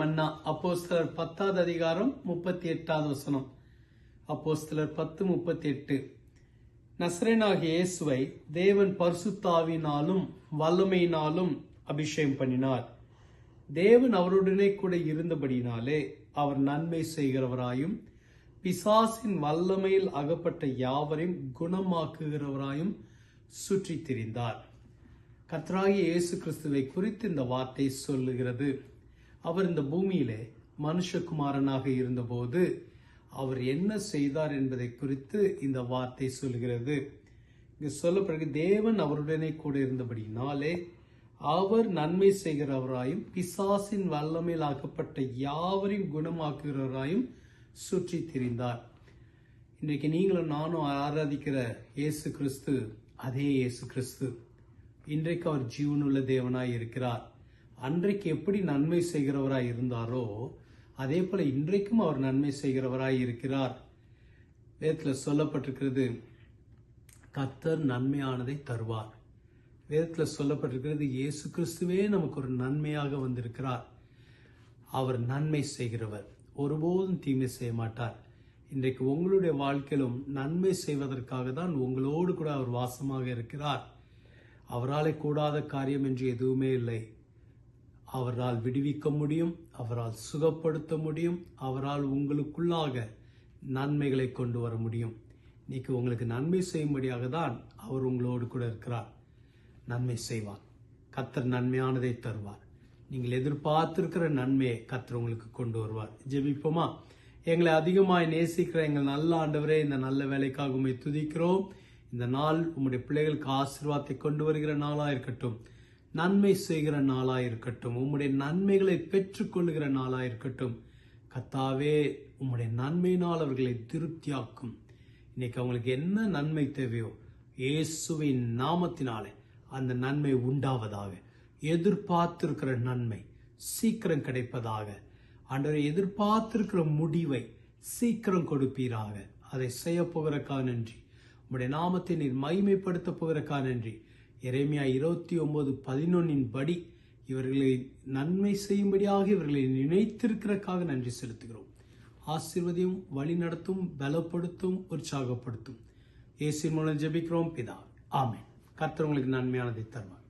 மன்னா அப்போஸ்தலர் பத்தாவது அதிகாரம் முப்பத்தி எட்டாவது வசனம். அப்போஸ்தலர் பத்து முப்பத்தி எட்டு. நஸ்ரேனாகிய இயேசுவை தேவன் பரிசுத்தாவினாலும் வல்லமையினாலும் அபிஷேகம் பண்ணினார். தேவன் அவருடனே கூட இருந்தபடியினாலே அவர் நன்மை செய்கிறவராயும் பிசாசின் வல்லமையில் அகப்பட்ட யாவரையும் குணமாக்குகிறவராயும் சுற்றித் திரிந்தார். கத்ராகி இயேசு கிறிஸ்துவை குறித்து இந்த வார்த்தை சொல்லுகிறது. அவர் இந்த பூமியிலே மனுஷகுமாரனாக இருந்தபோது அவர் என்ன செய்தார் என்பதை குறித்து இந்த வார்த்தை சொல்கிறது. இங்கு சொல்லப்படுகிற தேவன் அவருடனே கூட இருந்தபடினாலே அவர் நன்மை செய்கிறவராயும் பிசாசின் வல்லமையில் ஆக்கப்பட்ட யாவரையும் குணமாக்குகிறவராயும் சுற்றி திரிந்தார். இன்றைக்கு நீங்களும் நானும் ஆராதிக்கிற இயேசு கிறிஸ்து அதே இயேசு கிறிஸ்து. இன்றைக்கு அவர் ஜீவனுள்ள தேவனாய் இருக்கிறார். அன்றைக்கு எப்படி நன்மை செய்கிறவராய் இருந்தாரோ அதே போல இன்றைக்கும் அவர் நன்மை செய்கிறவராய் இருக்கிறார். வேதத்தில் சொல்லப்பட்டிருக்கிறது கத்தர் நன்மையானதை தருவார். வேதத்தில் சொல்லப்பட்டிருக்கிறது இயேசு கிறிஸ்துவே நமக்கு ஒரு நன்மையாக வந்திருக்கிறார். அவர் நன்மை செய்கிறவர். ஒருபோதும் தீமை செய்ய மாட்டார். இன்றைக்கு உங்களுடைய வாழ்க்கையிலும் நன்மை செய்வதற்காக தான் உங்களோடு கூட அவர் வாசமாக இருக்கிறார். அவராலே கூடாத காரியம் என்று எதுவுமே இல்லை. அவரால் விடுவிக்க முடியும் அவரால் சுகப்படுத்த முடியும் அவரால் உங்களுக்குள்ளாக நன்மைகளை கொண்டு வர முடியும். இன்னைக்கு உங்களுக்கு நன்மை செய்யும்படியாக தான் அவர் உங்களோடு கூட இருக்கிறார். நன்மை செய்வார். கத்தர் நன்மையானதை தருவார். நீங்கள் எதிர்பார்த்திருக்கிற நன்மையை கத்தர் உங்களுக்கு கொண்டு வருவார். ஜெபிப்போமா? எங்களை அதிகமாய் நேசிக்கிற எங்கள் நல்ல ஆண்டவரே இந்த நல்ல வேலைக்காக உண்மை துதிக்கிறோம். இந்த நாள் உங்களுடைய பிள்ளைகளுக்கு ஆசீர்வாதத்தை கொண்டு வருகிற நாளாக இருக்கட்டும். நன்மை செய்கிற நாளாக இருக்கட்டும். உம்முடைய நன்மைகளை பெற்றுக்கொள்கிற நாளாக இருக்கட்டும். கத்தாவே உம்முடைய நன்மையினால் அவர்களை திருப்தியாக்கும். இன்னைக்கு அவங்களுக்கு என்ன நன்மை தேவையோ இயேசுவின் நாமத்தினாலே அந்த நன்மை உண்டாவதாக. எதிர்பார்த்திருக்கிற நன்மை சீக்கிரம் கிடைப்பதாக. ஆண்டவரை எதிர்பார்த்திருக்கிற முடிவை சீக்கிரம் கொடுப்பீராக. அதை செய்ய போகிறக்கா நன்றி. உம்முடைய நாமத்தை நீர் மகிமைப்படுத்த போகிறக்கா நன்றி. இறைமையா இருபத்தி ஒன்பது பதினொன்னின் படி இவர்களை நன்மை செய்யும்படியாக இவர்களை நினைத்திருக்கிறக்காக நன்றி செலுத்துகிறோம். ஆசீர்வதியும் வழி நடத்தும் பலப்படுத்தும் உற்சாகப்படுத்தும். இயேசு மூலம் ஜெபிக்கிறோம் பிதா. ஆமே கர்த்தர் உங்களுக்கு நன்மையானதை தருவார்.